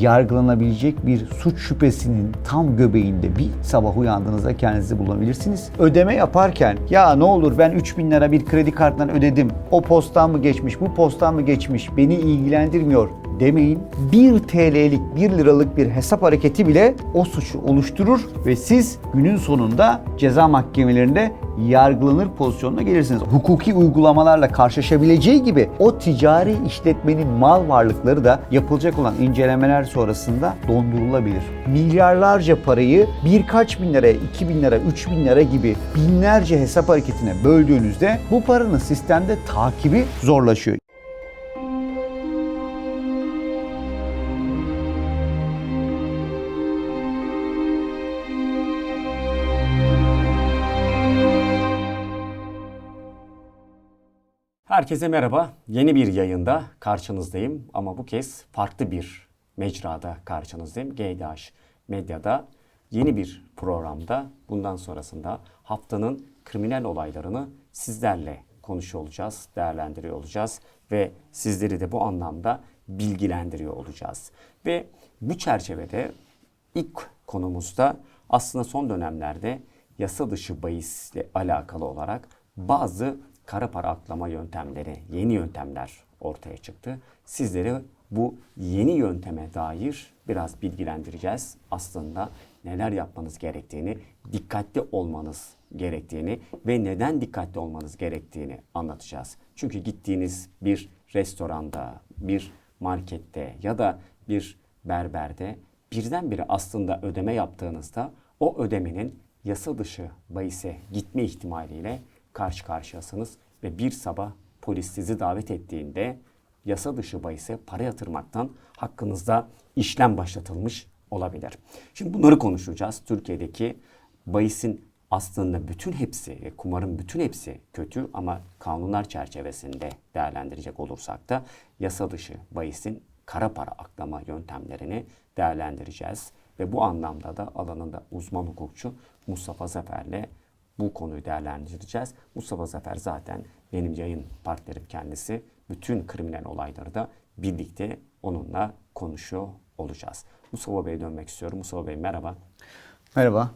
yargılanabilecek bir suç şüphesinin tam göbeğinde bir sabah uyandığınızda kendinizi bulabilirsiniz. Ödeme yaparken ya ne olur ben 3000 lira bir kredi kartından ödedim. O postan mı geçmiş, bu postan mı geçmiş beni ilgilendirmiyor demeyin. 1 TL'lik 1 liralık bir hesap hareketi bile o suçu oluşturur ve siz günün sonunda ceza mahkemelerinde yargılanır pozisyonuna gelirsiniz. Hukuki uygulamalarla karşılaşabileceği gibi o ticari işletmenin mal varlıkları da yapılacak olan incelemeler sonrasında dondurulabilir. Milyarlarca parayı birkaç bin liraya, iki bin lira, üç bin lira gibi binlerce hesap hareketine böldüğünüzde bu paranın sistemde takibi zorlaşıyor. Herkese merhaba. Yeni bir yayında karşınızdayım ama bu kez farklı bir mecrada karşınızdayım. GDH Medya'da yeni bir programda bundan sonrasında haftanın kriminal olaylarını sizlerle konuşuyor olacağız, değerlendiriyor olacağız ve sizleri de bu anlamda bilgilendiriyor olacağız. Ve bu çerçevede ilk konumuzda aslında son dönemlerde yasa dışı bahisle alakalı olarak bazı kara para aklama yöntemleri, yeni yöntemler ortaya çıktı. Sizleri bu yeni yönteme dair biraz bilgilendireceğiz. Aslında neler yapmanız gerektiğini, dikkatli olmanız gerektiğini ve neden dikkatli olmanız gerektiğini anlatacağız. Çünkü gittiğiniz bir restoranda, bir markette ya da bir berberde birdenbire aslında ödeme yaptığınızda o ödemenin yasa dışı bahise gitme ihtimaliyle karşı karşıyasınız ve bir sabah polis sizi davet ettiğinde yasa dışı bahise para yatırmaktan hakkınızda işlem başlatılmış olabilir. Şimdi bunları konuşacağız. Türkiye'deki bahisin aslında bütün hepsi, kumarın bütün hepsi kötü ama kanunlar çerçevesinde değerlendirecek olursak da yasa dışı bahisin kara para aklama yöntemlerini değerlendireceğiz. Ve bu anlamda da alanında uzman hukukçu Mustafa Zafer'le bu konuyu değerlendireceğiz. Mustafa Zafer zaten benim yayın partnerim kendisi. Bütün kriminal olayları da birlikte onunla konuşuyor olacağız. Mustafa Bey'e dönmek istiyorum. Mustafa Bey merhaba. Merhaba.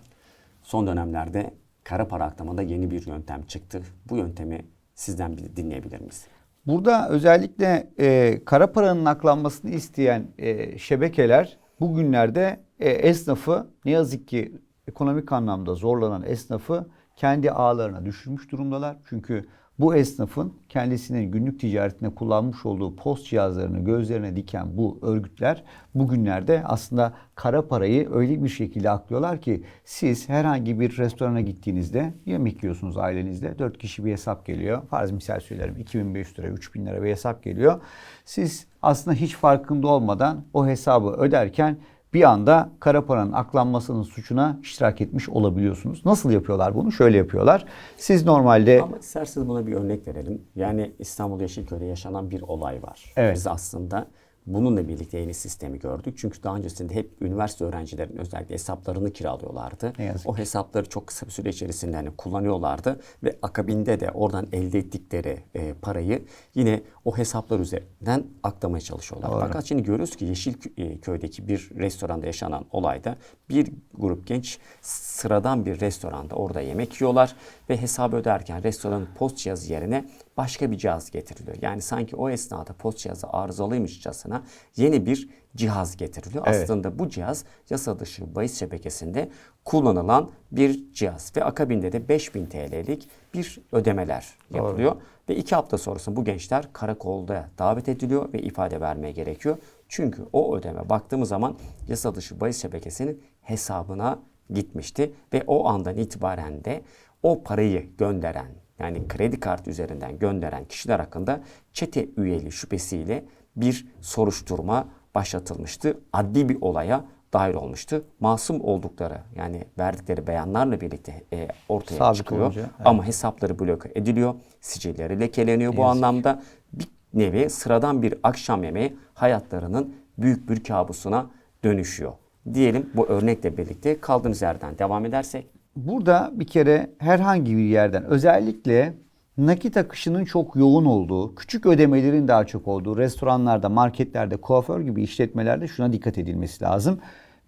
Son dönemlerde kara para aklamada yeni bir yöntem çıktı. Bu yöntemi sizden bir dinleyebilir miyiz? Burada özellikle e, kara paranın aklanmasını isteyen e, şebekeler bugünlerde e, esnafı ne yazık ki ekonomik anlamda zorlanan esnafı kendi ağlarına düşürmüş durumdalar. Çünkü bu esnafın kendisinin günlük ticaretinde kullanmış olduğu post cihazlarını gözlerine diken bu örgütler bugünlerde aslında kara parayı öyle bir şekilde aklıyorlar ki siz herhangi bir restorana gittiğinizde yemek yiyorsunuz ailenizde. 4 kişi bir hesap geliyor. Farz misal söylerim 2500 lira 3000 lira bir hesap geliyor. Siz aslında hiç farkında olmadan o hesabı öderken bir anda kara paranın aklanmasının suçuna iştirak etmiş olabiliyorsunuz. Nasıl yapıyorlar bunu? Şöyle yapıyorlar. Siz normalde Ama isterseniz buna bir örnek verelim. Yani İstanbul Yeşilköy'de yaşanan bir olay var. Evet. Biz aslında bununla birlikte yeni sistemi gördük. Çünkü daha öncesinde hep üniversite öğrencilerin özellikle hesaplarını kiralıyorlardı. O hesapları çok kısa bir süre içerisinde hani kullanıyorlardı ve akabinde de oradan elde ettikleri e, parayı yine o hesaplar üzerinden aklamaya çalışıyorlar. Doğru. Fakat şimdi görüyoruz ki Yeşilköy'deki bir restoranda yaşanan olayda bir grup genç sıradan bir restoranda orada yemek yiyorlar ve hesabı öderken restoranın post cihazı yerine başka bir cihaz getiriliyor. Yani sanki o esnada post cihazı arızalıymışçasına yeni bir cihaz getiriliyor. Evet. Aslında bu cihaz yasa dışı bahis şebekesinde kullanılan bir cihaz ve akabinde de 5000 TL'lik bir ödemeler yapılıyor. Ve iki hafta sonrasında bu gençler karakolda davet ediliyor ve ifade vermeye gerekiyor. Çünkü o ödeme baktığımız zaman yasa dışı bahis şebekesinin hesabına gitmişti ve o andan itibaren de o parayı gönderen yani kredi kartı üzerinden gönderen kişiler hakkında çete üyeliği şüphesiyle bir soruşturma başlatılmıştı. Adli bir olaya dahil olmuştu. Masum oldukları yani verdikleri beyanlarla birlikte e, ortaya Sabit çıkıyor. olunca, evet. Ama hesapları bloke ediliyor. Sicilleri lekeleniyor bu yazık. anlamda. Bir nevi sıradan bir akşam yemeği hayatlarının büyük bir kabusuna dönüşüyor. Diyelim bu örnekle birlikte kaldığımız yerden devam edersek Burada bir kere herhangi bir yerden özellikle nakit akışının çok yoğun olduğu, küçük ödemelerin daha çok olduğu restoranlarda, marketlerde, kuaför gibi işletmelerde şuna dikkat edilmesi lazım.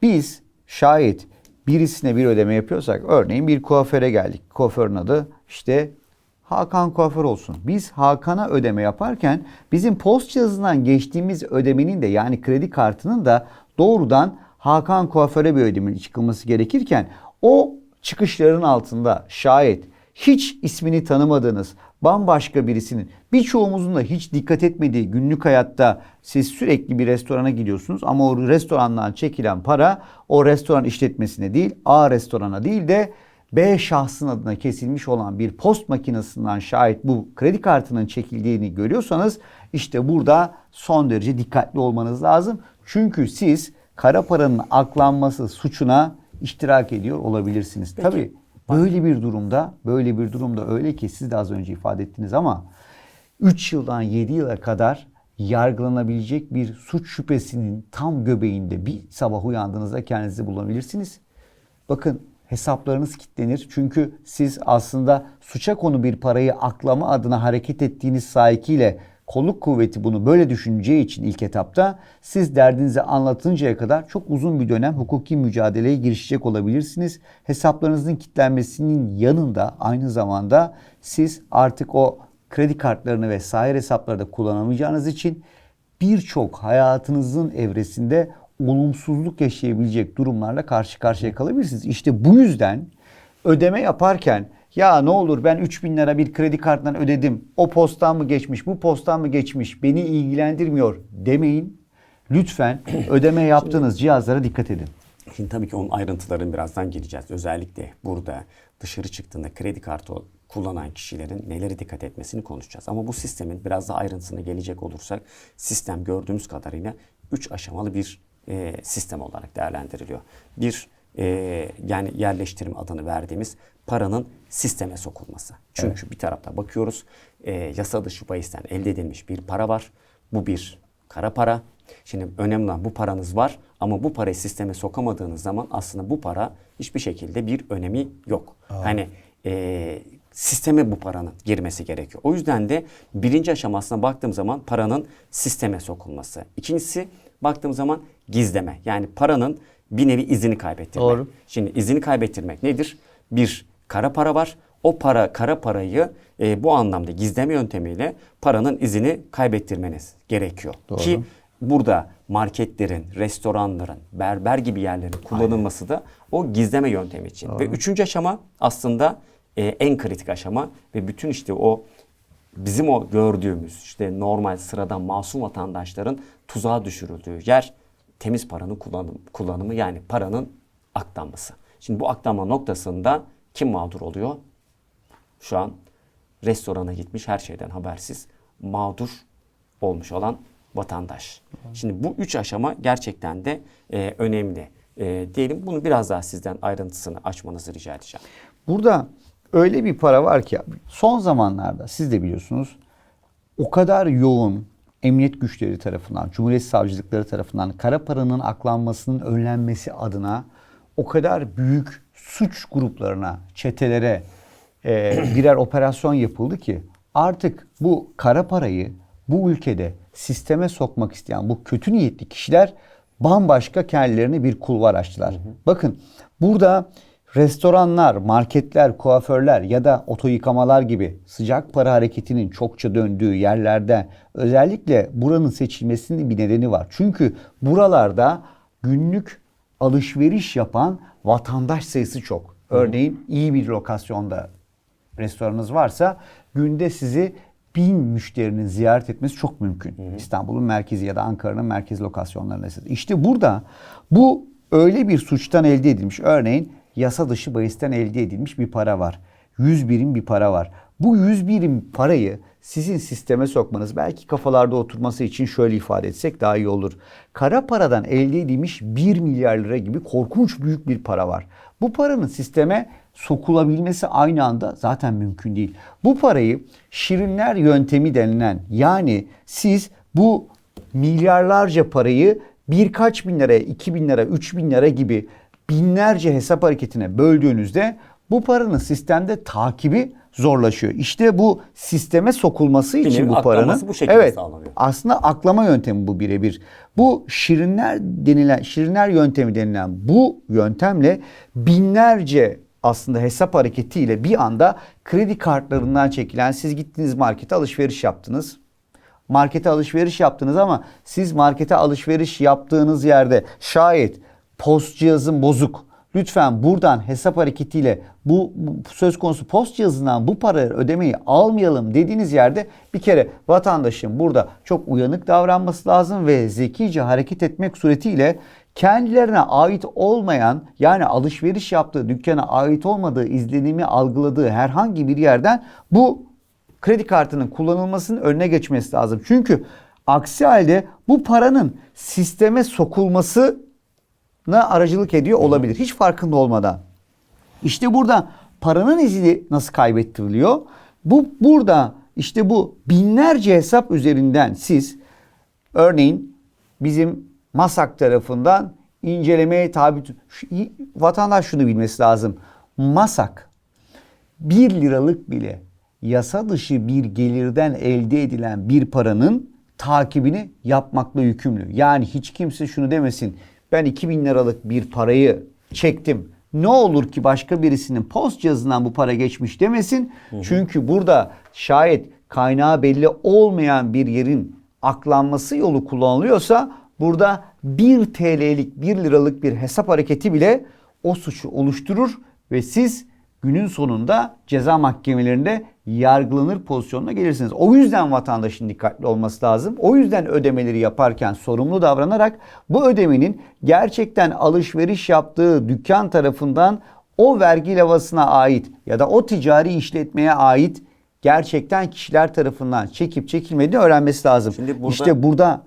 Biz şayet birisine bir ödeme yapıyorsak, örneğin bir kuaföre geldik. Kuaförün adı işte Hakan kuaför olsun. Biz Hakan'a ödeme yaparken bizim post cihazından geçtiğimiz ödemenin de yani kredi kartının da doğrudan Hakan kuaföre bir ödemenin çıkılması gerekirken o çıkışların altında şayet hiç ismini tanımadığınız bambaşka birisinin birçoğumuzun da hiç dikkat etmediği günlük hayatta siz sürekli bir restorana gidiyorsunuz ama o restorandan çekilen para o restoran işletmesine değil A restorana değil de B şahsın adına kesilmiş olan bir post makinesinden şayet bu kredi kartının çekildiğini görüyorsanız işte burada son derece dikkatli olmanız lazım. Çünkü siz kara paranın aklanması suçuna iştirak ediyor olabilirsiniz. Peki. Tabii böyle bir durumda böyle bir durumda öyle ki siz de az önce ifade ettiniz ama 3 yıldan 7 yıla kadar yargılanabilecek bir suç şüphesinin tam göbeğinde bir sabah uyandığınızda kendinizi bulabilirsiniz. Bakın hesaplarınız kilitlenir. Çünkü siz aslında suça konu bir parayı aklama adına hareket ettiğiniz sahikiyle kolluk kuvveti bunu böyle düşüneceği için ilk etapta siz derdinizi anlatıncaya kadar çok uzun bir dönem hukuki mücadeleye girişecek olabilirsiniz. Hesaplarınızın kilitlenmesinin yanında aynı zamanda siz artık o kredi kartlarını ve sair hesapları da kullanamayacağınız için birçok hayatınızın evresinde olumsuzluk yaşayabilecek durumlarla karşı karşıya kalabilirsiniz. İşte bu yüzden ödeme yaparken ya ne olur ben 3000 lira bir kredi kartından ödedim. O postan mı geçmiş, bu postan mı geçmiş beni ilgilendirmiyor demeyin. Lütfen ödeme yaptığınız cihazlara dikkat edin. Şimdi tabii ki onun ayrıntılarını birazdan geleceğiz. Özellikle burada dışarı çıktığında kredi kartı kullanan kişilerin neleri dikkat etmesini konuşacağız. Ama bu sistemin biraz daha ayrıntısına gelecek olursak sistem gördüğümüz kadarıyla 3 aşamalı bir e, sistem olarak değerlendiriliyor. Bir e, yani yerleştirim adını verdiğimiz paranın sisteme sokulması. Çünkü bir tarafta bakıyoruz e, yasa dışı bahisten elde edilmiş bir para var. Bu bir kara para. Şimdi önemli olan bu paranız var ama bu parayı sisteme sokamadığınız zaman aslında bu para hiçbir şekilde bir önemi yok. Hani e, sisteme bu paranın girmesi gerekiyor. O yüzden de birinci aşamasına baktığım zaman paranın sisteme sokulması. İkincisi baktığım zaman gizleme. Yani paranın bir nevi izini kaybettirmek. Doğru. Şimdi izini kaybettirmek nedir? Bir kara para var. O para kara parayı e, bu anlamda gizleme yöntemiyle paranın izini kaybettirmeniz gerekiyor. Doğru. Ki burada marketlerin, restoranların, berber gibi yerlerin kullanılması da o gizleme yöntemi için. Ve üçüncü aşama aslında e, en kritik aşama ve bütün işte o bizim o gördüğümüz işte normal sıradan masum vatandaşların tuzağa düşürüldüğü yer temiz paranın kullanım, kullanımı yani paranın aklanması. Şimdi bu aklanma noktasında kim mağdur oluyor? Şu an restorana gitmiş her şeyden habersiz mağdur olmuş olan vatandaş. Şimdi bu üç aşama gerçekten de e, önemli. E, diyelim bunu biraz daha sizden ayrıntısını açmanızı rica edeceğim. Burada öyle bir para var ki son zamanlarda siz de biliyorsunuz o kadar yoğun emniyet güçleri tarafından, Cumhuriyet Savcılıkları tarafından kara paranın aklanmasının önlenmesi adına o kadar büyük suç gruplarına, çetelere e, birer operasyon yapıldı ki artık bu kara parayı bu ülkede sisteme sokmak isteyen bu kötü niyetli kişiler bambaşka kendilerine bir kulvar açtılar. Bakın burada restoranlar, marketler, kuaförler ya da oto yıkamalar gibi sıcak para hareketinin çokça döndüğü yerlerde özellikle buranın seçilmesinin bir nedeni var. Çünkü buralarda günlük alışveriş yapan vatandaş sayısı çok. Örneğin iyi bir lokasyonda restoranınız varsa günde sizi bin müşterinin ziyaret etmesi çok mümkün. İstanbul'un merkezi ya da Ankara'nın merkez lokasyonlarında. İşte burada bu öyle bir suçtan elde edilmiş. Örneğin yasa dışı bahisten elde edilmiş bir para var. 100 birim bir para var. Bu 100 birim parayı sizin sisteme sokmanız belki kafalarda oturması için şöyle ifade etsek daha iyi olur. Kara paradan elde edilmiş 1 milyar lira gibi korkunç büyük bir para var. Bu paranın sisteme sokulabilmesi aynı anda zaten mümkün değil. Bu parayı şirinler yöntemi denilen yani siz bu milyarlarca parayı birkaç bin liraya, iki bin lira, üç bin lira gibi binlerce hesap hareketine böldüğünüzde bu paranın sistemde takibi zorlaşıyor. İşte bu sisteme sokulması için bu paranın bu şekilde evet sağlanıyor. aslında aklama yöntemi bu birebir. Bu şirinler denilen şirinler yöntemi denilen bu yöntemle binlerce aslında hesap hareketiyle bir anda kredi kartlarından çekilen siz gittiniz markete alışveriş yaptınız. Markete alışveriş yaptınız ama siz markete alışveriş yaptığınız yerde şayet post cihazın bozuk. Lütfen buradan hesap hareketiyle bu, söz konusu post cihazından bu parayı ödemeyi almayalım dediğiniz yerde bir kere vatandaşın burada çok uyanık davranması lazım ve zekice hareket etmek suretiyle kendilerine ait olmayan yani alışveriş yaptığı dükkana ait olmadığı izlenimi algıladığı herhangi bir yerden bu kredi kartının kullanılmasının önüne geçmesi lazım. Çünkü aksi halde bu paranın sisteme sokulmasına aracılık ediyor olabilir. Hiç farkında olmadan. İşte burada paranın izi nasıl kaybettiriliyor? Bu burada işte bu binlerce hesap üzerinden siz örneğin bizim MASAK tarafından incelemeye tabi Şu- vatandaş şunu bilmesi lazım. MASAK 1 liralık bile yasa dışı bir gelirden elde edilen bir paranın takibini yapmakla yükümlü. Yani hiç kimse şunu demesin. Ben 2000 liralık bir parayı çektim. Ne olur ki başka birisinin post cihazından bu para geçmiş demesin. Çünkü burada şayet kaynağı belli olmayan bir yerin aklanması yolu kullanılıyorsa burada 1 TL'lik 1 liralık bir hesap hareketi bile o suçu oluşturur ve siz günün sonunda ceza mahkemelerinde yargılanır pozisyonuna gelirsiniz. O yüzden vatandaşın dikkatli olması lazım. O yüzden ödemeleri yaparken sorumlu davranarak bu ödemenin gerçekten alışveriş yaptığı dükkan tarafından o vergi lavasına ait ya da o ticari işletmeye ait gerçekten kişiler tarafından çekip çekilmediğini öğrenmesi lazım. Şimdi burada- İşte burada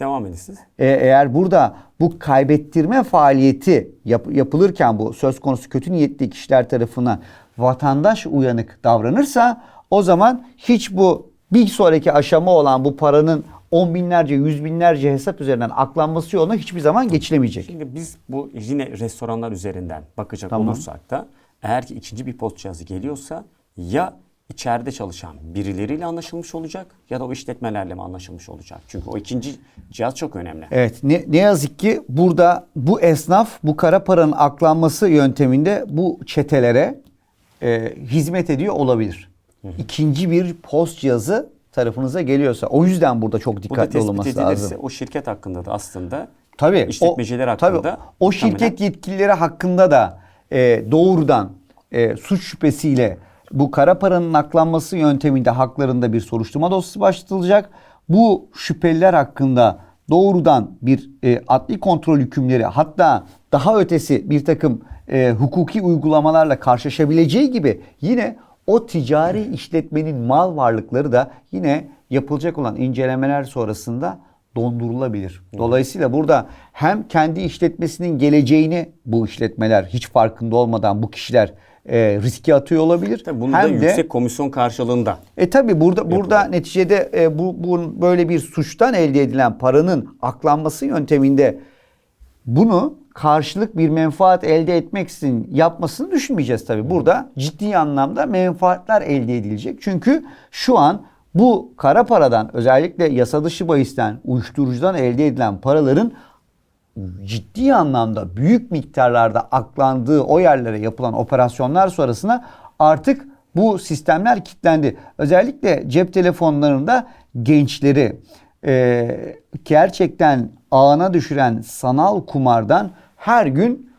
Devam edin siz. e, eğer burada bu kaybettirme faaliyeti yap- yapılırken bu söz konusu kötü niyetli kişiler tarafından vatandaş uyanık davranırsa o zaman hiç bu bir sonraki aşama olan bu paranın on binlerce, yüz binlerce hesap üzerinden aklanması yoluna hiçbir zaman geçilemeyecek. Şimdi biz bu yine restoranlar üzerinden bakacak Tamam. olursak da eğer ki ikinci bir post cihazı geliyorsa ya içeride çalışan birileriyle anlaşılmış olacak ya da o işletmelerle mi anlaşılmış olacak? Çünkü o ikinci cihaz çok önemli. Evet ne, ne yazık ki burada bu esnaf bu kara paranın aklanması yönteminde bu çetelere e, hizmet ediyor olabilir. İkinci bir post cihazı tarafınıza geliyorsa o yüzden burada çok dikkatli olunması edilirse lazım. o şirket hakkında da aslında Tabii. işletmeciler o, hakkında tabii, o şirket yetkilileri hakkında da e, doğrudan e, suç şüphesiyle bu kara paranın aklanması yönteminde haklarında bir soruşturma dosyası başlatılacak. Bu şüpheliler hakkında doğrudan bir e, adli kontrol hükümleri hatta daha ötesi bir takım e, hukuki uygulamalarla karşılaşabileceği gibi yine o ticari işletmenin mal varlıkları da yine yapılacak olan incelemeler sonrasında dondurulabilir. Dolayısıyla burada hem kendi işletmesinin geleceğini bu işletmeler hiç farkında olmadan bu kişiler e, riske atıyor olabilir. Tabii bunu da hem de yüksek komisyon karşılığında e tabi burada burada neticede e, bu, bu böyle bir suçtan elde edilen paranın aklanması yönteminde bunu karşılık bir menfaat elde etmek için yapmasını düşünmeyeceğiz tabi. Burada ciddi anlamda menfaatler elde edilecek. Çünkü şu an bu kara paradan özellikle yasa dışı bahisten uyuşturucudan elde edilen paraların ciddi anlamda büyük miktarlarda aklandığı o yerlere yapılan operasyonlar sonrasında artık bu sistemler kilitlendi. Özellikle cep telefonlarında gençleri e, gerçekten ağına düşüren sanal kumardan her gün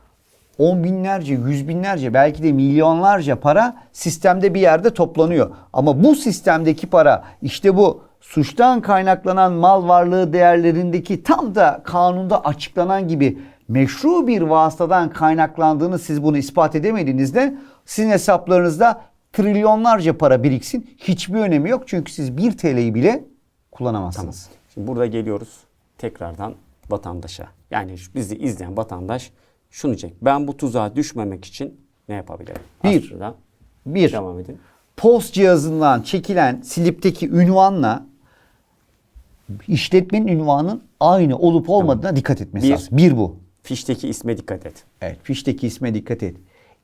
on binlerce, yüz binlerce belki de milyonlarca para sistemde bir yerde toplanıyor. Ama bu sistemdeki para işte bu suçtan kaynaklanan mal varlığı değerlerindeki tam da kanunda açıklanan gibi meşru bir vasıtadan kaynaklandığını siz bunu ispat edemediğinizde sizin hesaplarınızda trilyonlarca para biriksin. Hiçbir önemi yok çünkü siz 1 TL'yi bile kullanamazsınız. Şimdi burada geliyoruz tekrardan vatandaşa. Yani bizi izleyen vatandaş şunu diyecek. Ben bu tuzağa düşmemek için ne yapabilirim? Bir. Aslında Bir, Devam edin. post cihazından çekilen slipteki ünvanla işletmenin ünvanının aynı olup olmadığına dikkat etmesi Bir. lazım. Bir bu. Fişteki isme dikkat et. Evet, fişteki isme dikkat et.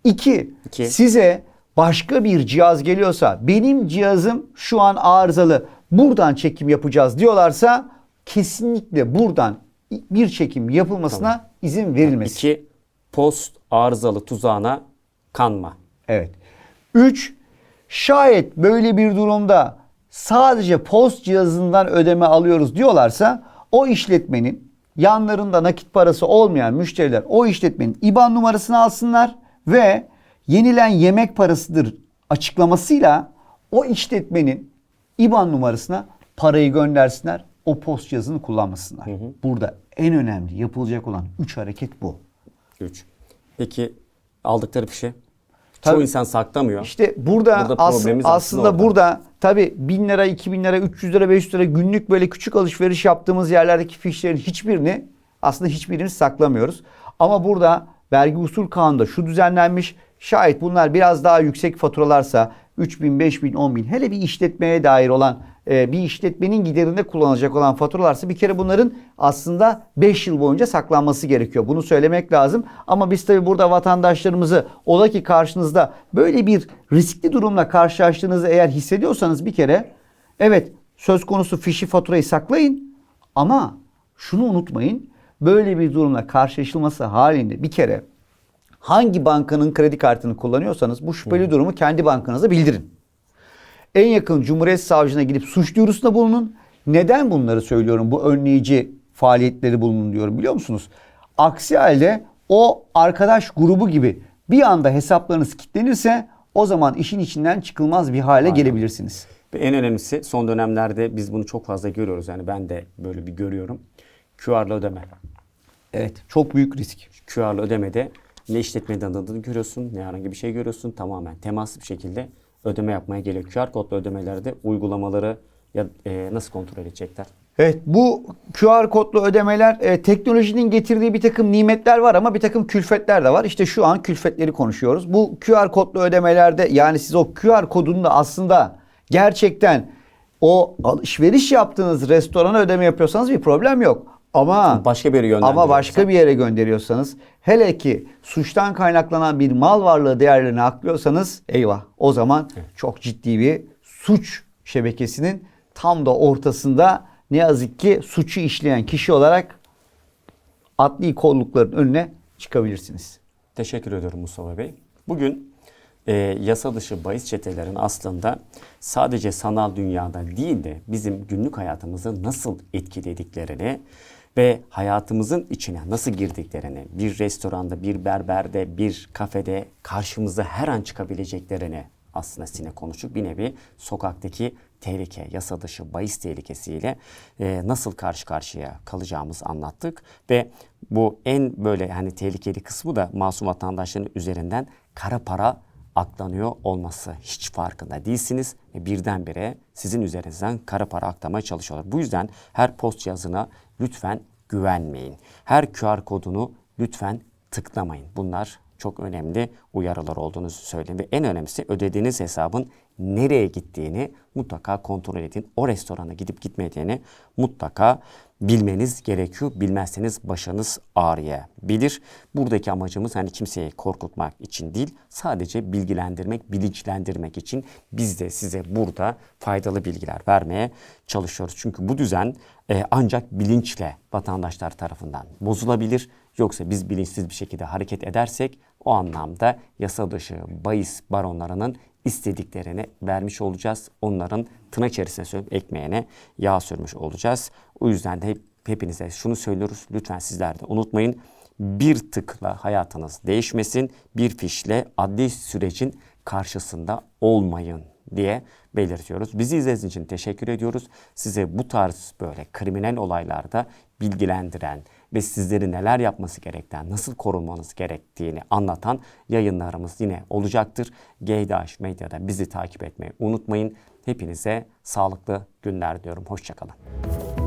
İki, İki. size başka bir cihaz geliyorsa benim cihazım şu an arızalı buradan çekim yapacağız diyorlarsa kesinlikle buradan bir çekim yapılmasına izin verilmesi. İki, post arızalı tuzağına kanma. Evet. 3. Şayet böyle bir durumda sadece post cihazından ödeme alıyoruz diyorlarsa o işletmenin yanlarında nakit parası olmayan müşteriler o işletmenin IBAN numarasını alsınlar ve yenilen yemek parasıdır açıklamasıyla o işletmenin IBAN numarasına parayı göndersinler. O post cihazını kullanmasınlar. Burada en önemli yapılacak olan 3 hareket bu. 3. Peki aldıkları fişi? Tabii. Çoğu insan saklamıyor. İşte burada, Burada as- aslında, aslında burada tabi 1000 lira, 2000 lira, 300 lira, 500 lira günlük böyle küçük alışveriş yaptığımız yerlerdeki fişlerin hiçbirini aslında hiçbirini saklamıyoruz. Ama burada vergi usul kanunda şu düzenlenmiş. Şayet bunlar biraz daha yüksek faturalarsa 3000, 5000, 10000 hele bir işletmeye dair olan e, bir işletmenin giderinde kullanacak olan faturalarsa bir kere bunların aslında 5 yıl boyunca saklanması gerekiyor. Bunu söylemek lazım. Ama biz tabi burada vatandaşlarımızı ola ki karşınızda böyle bir riskli durumla karşılaştığınızı eğer hissediyorsanız bir kere evet söz konusu fişi faturayı saklayın ama şunu unutmayın böyle bir durumla karşılaşılması halinde bir kere hangi bankanın kredi kartını kullanıyorsanız bu şüpheli durumu kendi bankanıza bildirin en yakın Cumhuriyet Savcılığına gidip suç duyurusunda bulunun. Neden bunları söylüyorum? Bu önleyici faaliyetleri bulunun diyorum biliyor musunuz? Aksi halde o arkadaş grubu gibi bir anda hesaplarınız kilitlenirse o zaman işin içinden çıkılmaz bir hale gelebilirsiniz. Ve en önemlisi son dönemlerde biz bunu çok fazla görüyoruz. Yani ben de böyle bir görüyorum. QR'lı ödeme. Evet, çok büyük risk. QR'lı ödemede ne işletmenin adını görüyorsun ne herhangi bir şey görüyorsun. Tamamen temaslı bir şekilde ödeme yapmaya geliyor. QR kodlu ödemelerde uygulamaları ya e, nasıl kontrol edecekler? Evet bu QR kodlu ödemeler e, teknolojinin getirdiği bir takım nimetler var ama bir takım külfetler de var. İşte şu an külfetleri konuşuyoruz. Bu QR kodlu ödemelerde yani siz o QR kodunu da aslında gerçekten o alışveriş yaptığınız restorana ödeme yapıyorsanız bir problem yok. Ama Başka bir yere ama başka bir yere gönderiyorsanız hele ki suçtan kaynaklanan bir mal varlığı değerlerini aklıyorsanız eyvah o zaman çok ciddi bir suç şebekesinin tam da ortasında ne yazık ki suçu işleyen kişi olarak adli kollukların önüne çıkabilirsiniz. Teşekkür ediyorum Mustafa Bey. Bugün e, yasa dışı bahis çetelerin aslında sadece sanal dünyada değil de bizim günlük hayatımızı nasıl etkilediklerini ve hayatımızın içine nasıl girdiklerini, bir restoranda, bir berberde, bir kafede karşımıza her an çıkabileceklerini aslında sizinle konuştuk. Bir nevi sokaktaki tehlike, yasa dışı bahis tehlikesiyle e, nasıl karşı karşıya kalacağımızı anlattık. Ve bu en böyle hani tehlikeli kısmı da masum vatandaşların üzerinden kara para aklanıyor olması. Hiç farkında değilsiniz ve birdenbire sizin üzerinizden kara para aklamaya çalışıyorlar. Bu yüzden her post cihazına lütfen güvenmeyin. Her QR kodunu lütfen tıklamayın. Bunlar çok önemli uyarılar olduğunu söyleyeyim. Ve en önemlisi ödediğiniz hesabın nereye gittiğini mutlaka kontrol edin. O restorana gidip gitmediğini mutlaka bilmeniz gerekiyor. Bilmezseniz başınız ağrıyabilir. Buradaki amacımız hani kimseyi korkutmak için değil, sadece bilgilendirmek, bilinçlendirmek için biz de size burada faydalı bilgiler vermeye çalışıyoruz. Çünkü bu düzen e, ancak bilinçle vatandaşlar tarafından bozulabilir. Yoksa biz bilinçsiz bir şekilde hareket edersek o anlamda yasa dışı bahis baronlarının istediklerini vermiş olacağız. Onların tırnak içerisine söyleyip ekmeğine yağ sürmüş olacağız. O yüzden de hep, hepinize şunu söylüyoruz. Lütfen sizler de unutmayın. Bir tıkla hayatınız değişmesin. Bir fişle adli sürecin karşısında olmayın diye belirtiyoruz. Bizi izlediğiniz için teşekkür ediyoruz. Size bu tarz böyle kriminal olaylarda bilgilendiren ve sizleri neler yapması gerektiğini, nasıl korunmanız gerektiğini anlatan yayınlarımız yine olacaktır. GDH Medya'da bizi takip etmeyi unutmayın. Hepinize sağlıklı günler diyorum. Hoşçakalın.